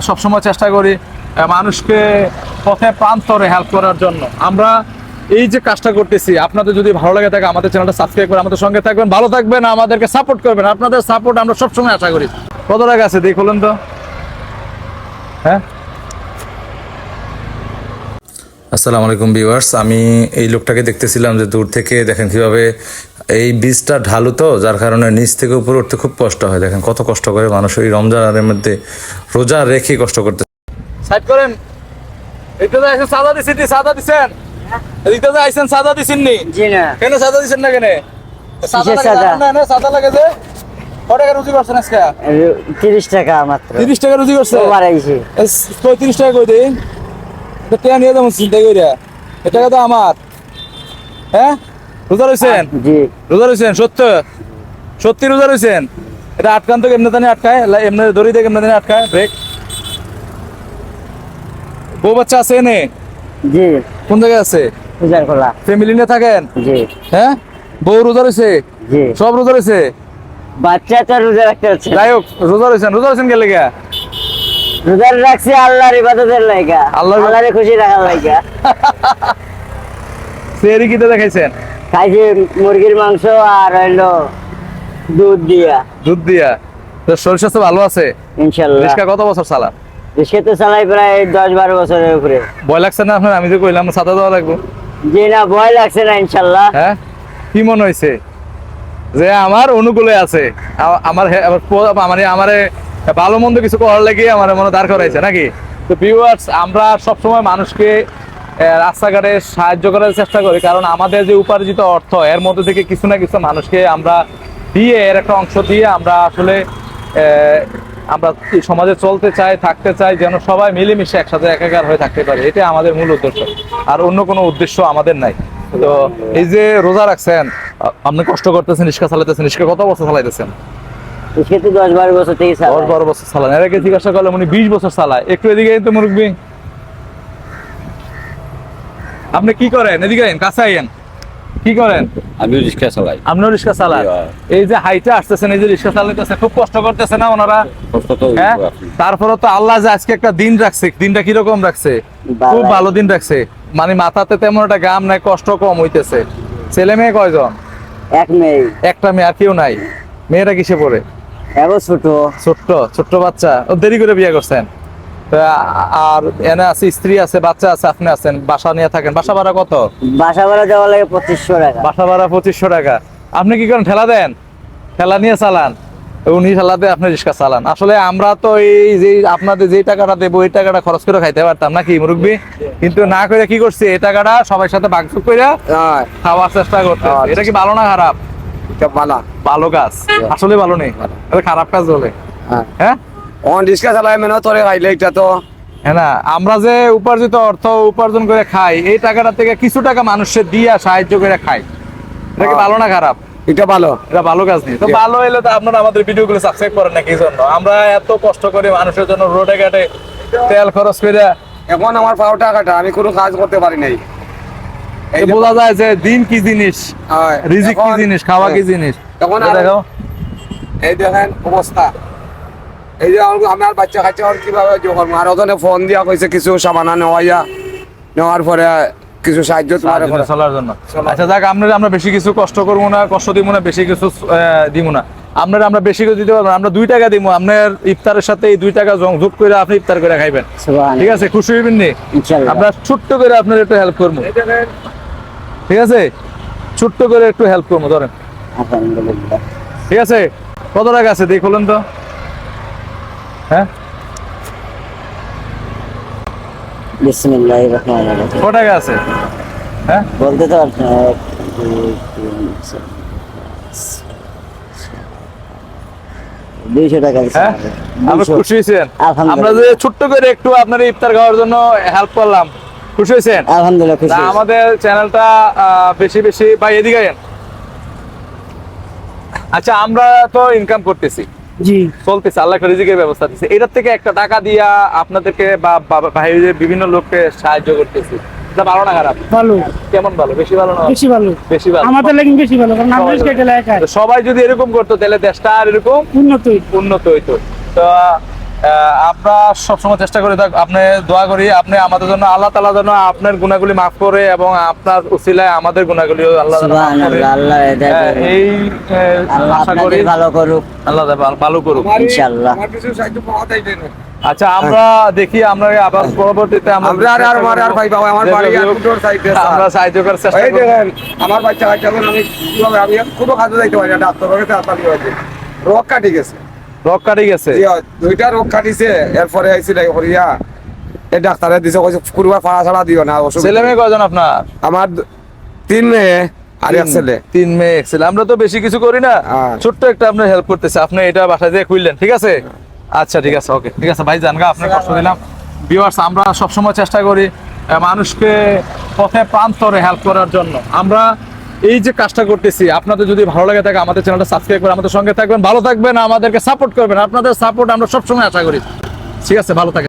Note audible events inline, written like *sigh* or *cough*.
সবসময় চেষ্টা করি মানুষকে পথে প্রান্তরে হেল্প করার জন্য। আমরা এই যে কাজটা করতেছি, আপনাদের যদি ভালো লাগে থাকে, আমাদের চ্যানেলটা সাবস্ক্রাইব করে আমাদের সঙ্গে থাকবেন, ভালো থাকবেন, আমাদেরকে সাপোর্ট করবেন, আপনাদের সাপোর্ট আমরা সবসময় আশা করি। কত টাকা আছে? দেখুন তো। হ্যাঁ? আসসালামু আলাইকুম ভিউয়ার্স, আমি এই লোকটাকে দেখতেছিলাম যে দূর থেকে, দেখেন কীভাবে এই বীজটা ঢালু তো যার কারণে নিচ থেকে উপরে উঠতে খুব কষ্ট হয়। দেখেন কত কষ্ট করে মানুষ এই রমজানের মধ্যে রোজা রেখে কষ্ট করতে সাইড করেন। যে সাদা দিছেন সাদা দিছেন? এদিকে যে আইছেন সাদা দিছেন নি? জি না। কেন সাদা দিছেন না কেন? সাদা লাগে না না সাদা লাগে যে কত টাকা রুজি করছেন আজকে? তিরিশ টাকা মাত্র। টাকা রুজি টাকা কই দেই? এটা নিয়ে যাব চিন্তা কইরা। এ টাকা তো আমার। হ্যাঁ? রোজা রয়েছেন রোজা রয়েছেন সত্য? সত্যি রোজা রয়েছেন এটা আটকান তো এমনি তানে আটকায়? এমনি দড়ি থেকে এমনি তানে আটকায়? ব্রেক। বউ বাচ্চা আছে এনে? জি। কোন জায়গায় আছে? ফ্যামিলি নিয়ে থাকেন? জি। হ্যাঁ? বউ রোজা রয়েছে জি। সব রোজা রয়েছে বাচ্চা তো রোজা রাখতে হচ্ছে। যাই হোক রোজা রয়েছেন রোজা রয়েছেন গেলে গা রোজা রাখছি আল্লাহর ইবাদতের লাইগা। আল্লাহর- খুশি রাখার লাইগা। *laughs* সেরি কিতে দেখাইছেন। খাইছি মুরগির মাংস আর হইল দুধ দিয়া। দুধ দিয়া। তো শরীর স্বাস্থ্য ভালো আছে? ইনশাল্লাহ। রিস্কা কত বছর চালা রিস্কে তো চালাই প্রায় দশ বারো বছরের উপরে। ভয় লাগছে না আপনার? আমি যে কইলাম ছাতা দেওয়া লাগবো। জি না ভয় লাগছে না ইনশাল্লাহ। হ্যাঁ? কি মনে হয়েছে যে আমার অনুকূলে আছে। আমার মানে আমারে ভালো মন্দ কিছু করার লাগে আমার মনে দাঁড় করাইছে নাকি? তো ভিউয়ার্স আমরা সবসময় মানুষকে রাস্তাঘাটে সাহায্য করার চেষ্টা করি কারণ আমাদের যে উপার্জিত অর্থ এর মধ্যে থেকে কিছু না কিছু মানুষকে আমরা দিয়ে এর একটা অংশ দিয়ে আমরা আসলে আমরা সমাজে চলতে চাই থাকতে চাই যেন সবাই মিলেমিশে একসাথে একাকার হয়ে থাকতে পারে। এটা আমাদের মূল উদ্দেশ্য। আর অন্য কোনো উদ্দেশ্য আমাদের নাই। তো এই যে রোজা রাখছেন আপনি কষ্ট করতেছেন রিক্সা চালাইতেছেন রিক্সা কত বছর চালাইতেছেন? দশ বারো বছর থেকে দশ বারো বছর চালান। এর আগে জিজ্ঞাসা করলে উনি বিশ বছর চালায়। একটু এদিকে তো মুরব্বী। আপনি কি করেন? এদিকে আইন কাছে আইন কি করেন? আমিও রিক্সা চালাই। আপনিও রিক্সা চালান? এই যে হাইটে আসতেছেন এই যে রিক্সা চালাইতেছেন খুব কষ্ট করতেছে না ওনারা? কষ্ট তো হ্যাঁ? তারপরে তো আল্লাহ যে আজকে একটা দিন রাখছে দিনটা কীরকম রাখছে? খুব ভালো দিন রাখছে। মানে মাথাতে তেমন একটা গাম নাই কষ্ট কম হইতেছে। ছেলে মেয়ে কয়জন? এক মেয়ে। একটা মেয়ে আর কেউ নাই। মেয়েরা কিসে পড়ে? এগো ছোট। ছোট্ট ছোট্ট বাচ্চা। ও দেরি করে বিয়ে করছেন? আর এনে আছে স্ত্রী আছে বাচ্চা আছে আপনি আছেন বাসা নিয়ে থাকেন। বাসা ভাড়া কত? বাসা ভাড়া দেওয়া লাগে পঁচিশশো টাকা। বাসা ভাড়া পঁচিশশো টাকা। আপনি কি করেন ঠেলা দেন? ঠেলা নিয়ে চালান। উনি ঠেলাতে আপনি রিক্সা চালান। আসলে আমরা তো এই যে আপনাদের যে টাকাটা দেবো এই টাকাটা খরচ করে খাইতে পারতাম নাকি মুরব্বী? কিন্তু না করে কি করছে এই টাকাটা সবার সাথে ভাগযোগ করে খাওয়ার চেষ্টা করতে এটা কি ভালো না খারাপ? বালা ভালো। কাজ। আসলে ভালো নেই। খারাপ কাজ বলে। হ্যাঁ। হ্যাঁ? অন রিক্সা চালাই মানে তোরে খাইলে এটা তো। হ্যাঁ না আমরা যে উপার্জিত অর্থ উপার্জন করে খাই এই টাকাটা থেকে কিছু টাকা মানুষের দিয়া সাহায্য করে খাই এটা কি ভালো না খারাপ? এটা ভালো। এটা ভালো কাজ নেই। তো ভালো হলে তো আপনারা আমাদের ভিডিওগুলো সাবস্ক্রাইব করেন না কি জন্য? আমরা এত কষ্ট করে মানুষের জন্য রোডে ঘাটে তেল খরচ করে এখন আমার পাও টাকাটা আমি কোনো কাজ করতে পারি নাই। এই বোঝা যায় যে দিন কি জিনিস রিজিক কি জিনিস খাওয়া কি হ্যাঁ, জিনিস? তখন দেখো। এই দেখেন অবস্থা। এই যে আমার- বাচ্চা কাচ্চা ওর কীভাবে যখন আর ওখানে ফোন দিয়া কইছে কিছু সামানা নেওয়াইয়া। নেওয়ার পরে কিছু সাহায্য করে চলার জন্য। আচ্ছা যাক আমরা আমরা বেশি কিছু কষ্ট করব না কষ্ট দিব না বেশি কিছু দিব না। আপনার আমরা বেশি কিছু দিতে পারব না। আমরা দুই টাকা দিব। আপনার ইফতারের সাথে এই দুই টাকা যোগ করে আপনি ইফতার করে খাইবেন। ঠিক আছে? খুশি হইবেন নি? আমরা ছোট্ট করে আপনার একটু হেল্প করব। ঠিক আছে? ছোট্ট করে একটু হেল্প করব ধরেন। ঠিক আছে? কত টাকা আছে? দেখুন তো। হ্যাঁ? বিসমিল্লাহির রহমানির রহিম কত টাকা আছে? হ্যাঁ? বলতে তো দুইশো টাকা হ্যাঁ? আমাকে। আমরা দুইশো। খুশি হয়েছেন? আমরা যে ছোট্ট করে একটু আপনার ইফতার খাওয়ার জন্য হেল্প করলাম। খুশি হয়েছেন? আলহামদুলিল্লাহ। আমাদের চ্যানেলটা বেশি বেশি ভাই এদিকে আচ্ছা আমরা তো ইনকাম করতেছি। জি। চলতেছে আল্লাহ রিজিকের ব্যবস্থা দিচ্ছে এটার থেকে একটা টাকা দিয়া আপনাদেরকে বা বাইরে বিভিন্ন লোককে সাহায্য করতেছি। ভালো না খারাপ? ভালো। কেমন ভালো? বেশি ভালো না? বেশি ভালো। বেশি ভালো। আমাদের লাগি বেশি ভালো কারণ আমরা সবাই কেটে এলাকায় তো সবাই যদি এরকম করতো তাহলে দেশটা আর এরকম উন্নত উন্নত হইতো। তো আমরা সবসময় চেষ্টা করে আপনি দোয়া করি আপনি আমাদের জন্য আল্লাহ তালা যেন আপনার গুণাগুলি মাফ করে এবং আপনার উসিলায় আমাদের গুণাগুলিও আল্লাহ করুক। এই আশা করি ভালো করুক। আল্লাহ ভালো করুক। ইনশাআল্লাহ। আচ্ছা আমরা দেখি আমরা আবার পরবর্তীতে আমরা আর আর আমার আর ভাই বাবা আমার বাড়ি আর সাইডে আমরা সাহায্য করার চেষ্টা এই দেখেন আমার বাচ্চা কাচ্চা আমি কীভাবে আমি কোনো কাজে যাইতে পারি না ডাক্তার কাছে তাড়াতাড়ি হয়েছে। রোগ কাটি গেছে রক কাটি গেছে দুইটা রোগ কাটিছে এরপরে আইছিল হরিয়া। এই ডাক্তারে দিছে কইছে কুরবা ফাড়া ছাড়া দিও না অসুবিধা ছেলে মেয়ে কয়জন আপনার? আমার তিন মেয়ে আর এক ছেলে। তিন মেয়ে এক ছেলে। আমরা তো বেশি কিছু করি না। ছোট্ট একটা আপনার হেল্প করতেছে। আপনি এটা বাসায় দিয়ে খুললেন ঠিক আছে? আচ্ছা ঠিক আছে ওকে ঠিক আছে ভাই জানগা আপনি কষ্ট দিলাম। ভিউয়ার্স আমরা সবসময় চেষ্টা করি মানুষকে পথে প্রান্তরে হেল্প করার জন্য। আমরা এই যে কাজটা করতেছি, আপনাদের যদি ভালো লাগে থাকে আমাদের চ্যানেলটা সাবস্ক্রাইব করে আমাদের সঙ্গে থাকবেন, ভালো থাকবেন, আমাদেরকে সাপোর্ট করবেন। আপনাদের সাপোর্ট আমরা সবসময় আশা করি। ঠিক আছে, ভালো থাকেন।